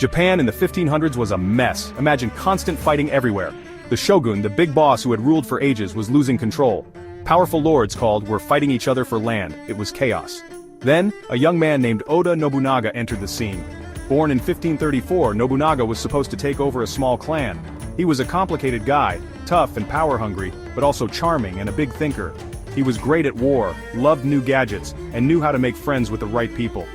Japan in the 1500s was a mess, imagine constant fighting everywhere. The shogun, the big boss who had ruled for ages was losing control. Powerful lords called were fighting each other for land, it was chaos. Then, a young man named Oda Nobunaga entered the scene. Born in 1534, Nobunaga was supposed to take over a small clan. He was a complicated guy, tough and power-hungry, but also charming and a big thinker. He was great at war, loved new gadgets, and knew how to make friends with the right people.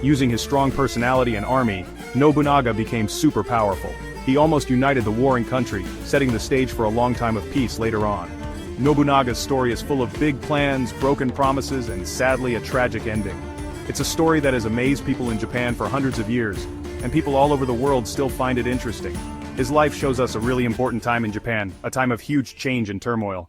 Using his strong personality and army, Nobunaga became super powerful. He almost united the warring country, setting the stage for a long time of peace later on. Nobunaga's story is full of big plans, broken promises, and sadly a tragic ending. It's a story that has amazed people in Japan for hundreds of years, and people all over the world still find it interesting. His life shows us a really important time in Japan, a time of huge change and turmoil.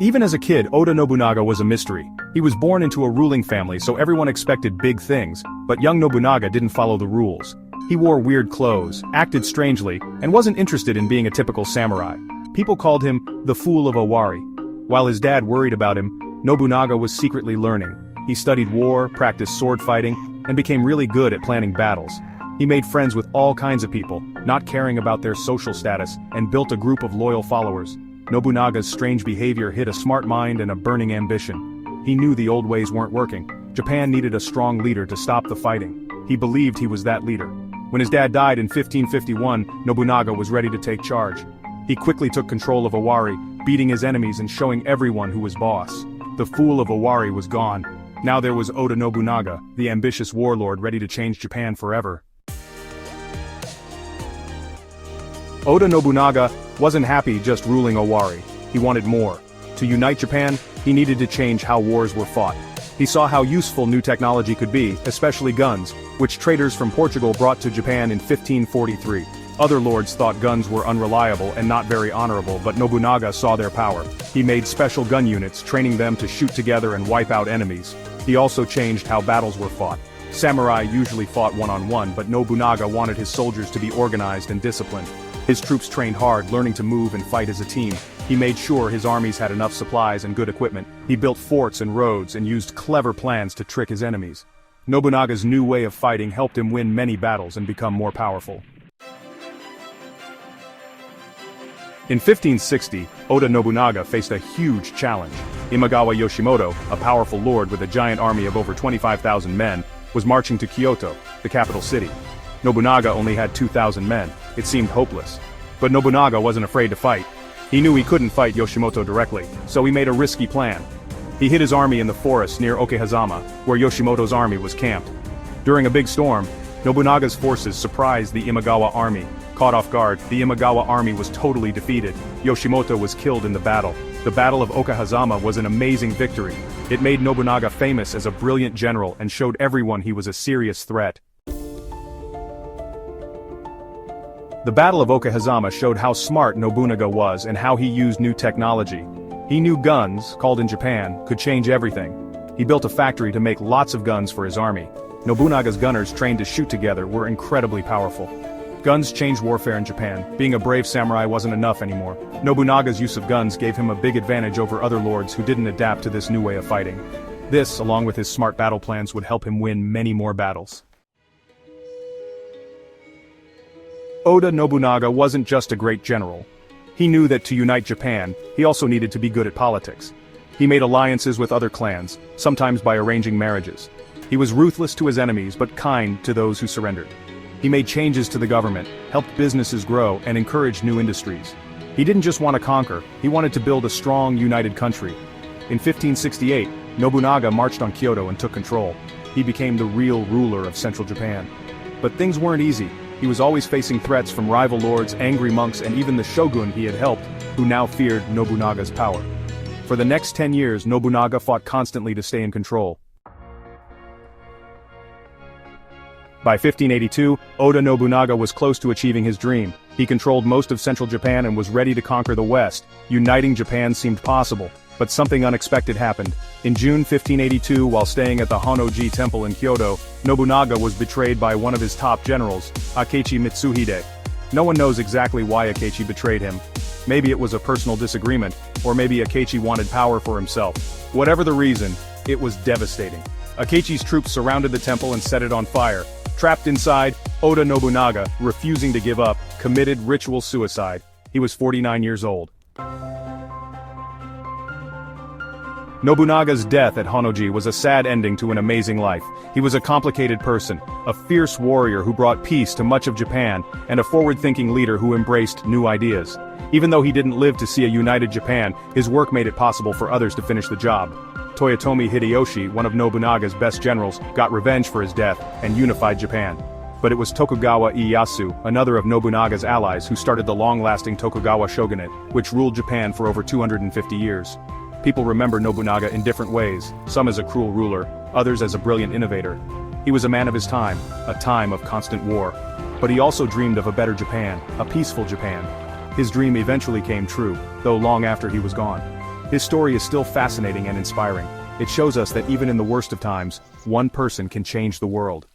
Even as a kid, Oda Nobunaga was a mystery. He was born into a ruling family so everyone expected big things, but young Nobunaga didn't follow the rules. He wore weird clothes, acted strangely, and wasn't interested in being a typical samurai. People called him the Fool of Owari. While his dad worried about him, Nobunaga was secretly learning. He studied war, practiced sword fighting, and became really good at planning battles. He made friends with all kinds of people, not caring about their social status, and built a group of loyal followers. Nobunaga's strange behavior hid a smart mind and a burning ambition. He knew the old ways weren't working. Japan needed a strong leader to stop the fighting. He believed he was that leader. When his dad died in 1551, Nobunaga was ready to take charge. He quickly took control of Owari, beating his enemies and showing everyone who was boss. The fool of Owari was gone. Now there was Oda Nobunaga, the ambitious warlord ready to change Japan forever. Oda Nobunaga wasn't happy just ruling Owari. He wanted more. To unite Japan, he needed to change how wars were fought. He saw how useful new technology could be, especially guns, which traders from Portugal brought to Japan in 1543. Other lords thought guns were unreliable and not very honorable but Nobunaga saw their power. He made special gun units, training them to shoot together and wipe out enemies. He also changed how battles were fought. Samurai usually fought one-on-one, -on -one, but Nobunaga wanted his soldiers to be organized and disciplined. His troops trained hard, learning to move and fight as a team. He made sure his armies had enough supplies and good equipment. He built forts and roads and used clever plans to trick his enemies. Nobunaga's new way of fighting helped him win many battles and become more powerful. In 1560, Oda Nobunaga faced a huge challenge. Imagawa Yoshimoto, a powerful lord with a giant army of over 25,000 men, was marching to Kyoto, the capital city. Nobunaga only had 2,000 men, it seemed hopeless. But Nobunaga wasn't afraid to fight. He knew he couldn't fight Yoshimoto directly, so he made a risky plan. He hid his army in the forest near Okehazama, where Yoshimoto's army was camped. During a big storm, Nobunaga's forces surprised the Imagawa army. Caught off guard, the Imagawa army was totally defeated. Yoshimoto was killed in the battle. The Battle of Okehazama was an amazing victory. It made Nobunaga famous as a brilliant general and showed everyone he was a serious threat. The Battle of Okehazama showed how smart Nobunaga was and how he used new technology. He knew guns, called in Japan, could change everything. He built a factory to make lots of guns for his army. Nobunaga's gunners trained to shoot together were incredibly powerful. Guns changed warfare in Japan. Being a brave samurai wasn't enough anymore. Nobunaga's use of guns gave him a big advantage over other lords who didn't adapt to this new way of fighting. This, along with his smart battle plans would help him win many more battles. Oda Nobunaga wasn't just a great general. He knew that to unite Japan, he also needed to be good at politics. He made alliances with other clans, sometimes by arranging marriages. He was ruthless to his enemies but kind to those who surrendered. He made changes to the government, helped businesses grow, and encouraged new industries. He didn't just want to conquer, he wanted to build a strong, united country. In 1568, Nobunaga marched on Kyoto and took control. He became the real ruler of central Japan. But things weren't easy. He was always facing threats from rival lords, angry monks and even the shogun he had helped, who now feared Nobunaga's power. For the next 10 years Nobunaga fought constantly to stay in control. By 1582, Oda Nobunaga was close to achieving his dream. He controlled most of central Japan and was ready to conquer the west. Uniting Japan seemed possible, but something unexpected happened. In June 1582 while staying at the Honnoji Temple in Kyoto, Nobunaga was betrayed by one of his top generals, Akechi Mitsuhide. No one knows exactly why Akechi betrayed him. Maybe it was a personal disagreement, or maybe Akechi wanted power for himself. Whatever the reason, it was devastating. Akechi's troops surrounded the temple and set it on fire. Trapped inside, Oda Nobunaga, refusing to give up, committed ritual suicide. He was 49 years old. Nobunaga's death at Honnoji was a sad ending to an amazing life. He was a complicated person, a fierce warrior who brought peace to much of Japan, and a forward-thinking leader who embraced new ideas. Even though he didn't live to see a united Japan, his work made it possible for others to finish the job. Toyotomi Hideyoshi, one of Nobunaga's best generals, got revenge for his death and unified Japan. But it was Tokugawa Ieyasu, another of Nobunaga's allies who started the long-lasting Tokugawa shogunate, which ruled Japan for over 250 years. People remember Nobunaga in different ways, some as a cruel ruler, others as a brilliant innovator. He was a man of his time, a time of constant war. But he also dreamed of a better Japan, a peaceful Japan. His dream eventually came true, though long after he was gone. His story is still fascinating and inspiring. It shows us that even in the worst of times, one person can change the world.